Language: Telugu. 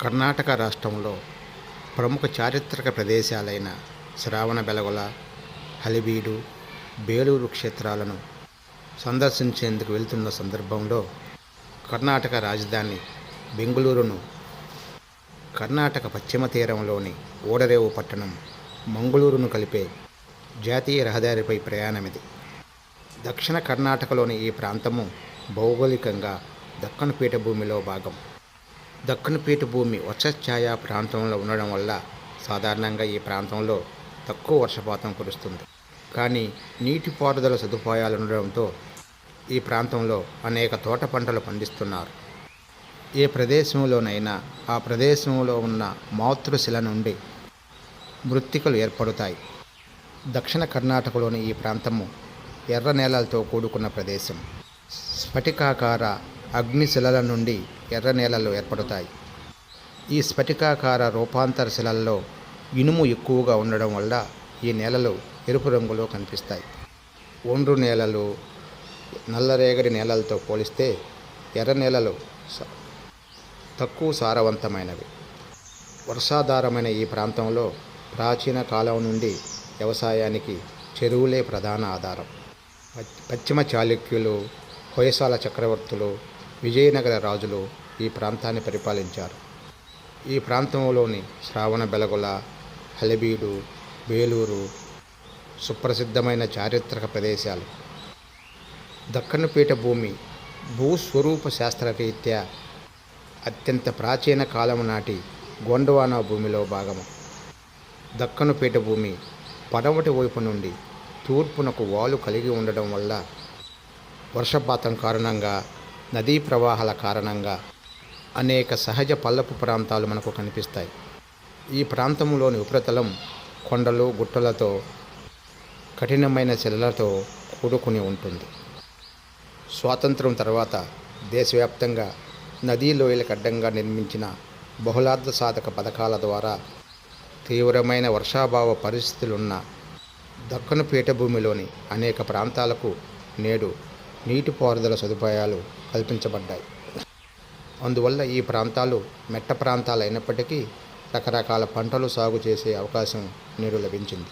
కర్ణాటక రాష్ట్రంలో ప్రముఖ చారిత్రక ప్రదేశాలైన శ్రావణబెళగొల హలిబీడు బేలూరు క్షేత్రాలను సందర్శించేందుకు వెళ్తున్న సందర్భంలో కర్ణాటక రాజధాని బెంగుళూరును కర్ణాటక పశ్చిమ తీరంలోని ఓడరేవు పట్టణం మంగళూరును కలిపే జాతీయ రహదారిపై ప్రయాణమిది. దక్షిణ కర్ణాటకలోని ఈ ప్రాంతము భౌగోళికంగా దక్కను పీఠభూమిలో భాగం. దక్కను పీఠభూమి వర్షఛాయ ప్రాంతంలో ఉండడం వల్ల సాధారణంగా ఈ ప్రాంతంలో తక్కువ వర్షపాతం కురుస్తుంది. కానీ నీటిపారుదల సదుపాయాలు ఉండడంతో ఈ ప్రాంతంలో అనేక తోట పంటలు పండిస్తున్నారు. ఏ ప్రదేశంలోనైనా ఆ ప్రదేశంలో ఉన్న మాతృశిల నుండి మృత్తికలు ఏర్పడతాయి. దక్షిణ కర్ణాటకలోని ఈ ప్రాంతము ఎర్ర నేలలతో కూడుకున్న ప్రదేశం. స్ఫటికాకార అగ్నిశిలల నుండి ఎర్ర నేలలు ఏర్పడతాయి. ఈ స్ఫటికాకార రూపాంతర శిలల్లో ఇనుము ఎక్కువగా ఉండడం వల్ల ఈ నేలలు ఎరుపు రంగులో కనిపిస్తాయి. ఒండ్రు నేలలు నల్లరేగడి నేలలతో పోలిస్తే ఎర్ర నేలలు తక్కువ సారవంతమైనవి. వర్షాధారమైన ఈ ప్రాంతంలో ప్రాచీన కాలం నుండి వ్యవసాయానికి చెరువులే ప్రధాన ఆధారం. పశ్చిమ చాళుక్యులు హొయసాల చక్రవర్తులు విజయనగర రాజులు ఈ ప్రాంతాన్ని పరిపాలించారు. ఈ ప్రాంతంలోని శ్రావణ బెలగొల హలబీడు బేలూరు సుప్రసిద్ధమైన చారిత్రక ప్రదేశాలు. దక్కను పీఠభూమి భూస్వరూప శాస్త్రరీత్యా అత్యంత ప్రాచీన కాలం నాటి గోండవానా భూమిలో భాగము. దక్కను పీఠభూమి పడమటి వైపు నుండి తూర్పునకు వాలు కలిగి ఉండడం వల్ల వర్షపాతం కారణంగా నదీ ప్రవాహాల కారణంగా అనేక సహజ పల్లపు ప్రాంతాలు మనకు కనిపిస్తాయి. ఈ ప్రాంతంలోని ఉపరితలం కొండలు గుట్టలతో కఠినమైన శిలలతో కూడుకుని ఉంటుంది. స్వాతంత్రం తర్వాత దేశవ్యాప్తంగా నదీ లోయలకు అడ్డంగా నిర్మించిన బహుళార్థ సాధక పథకాల ద్వారా తీవ్రమైన వర్షాభావ పరిస్థితులున్న దక్కను పీఠభూమిలోని అనేక ప్రాంతాలకు నేడు నీటిపారుదల సదుపాయాలు కల్పించబడ్డాయి. అందువల్ల ఈ ప్రాంతాలు మెట్ట ప్రాంతాలు అయినప్పటికీ రకరకాల పంటలు సాగు చేసే అవకాశం నేడు లభించింది.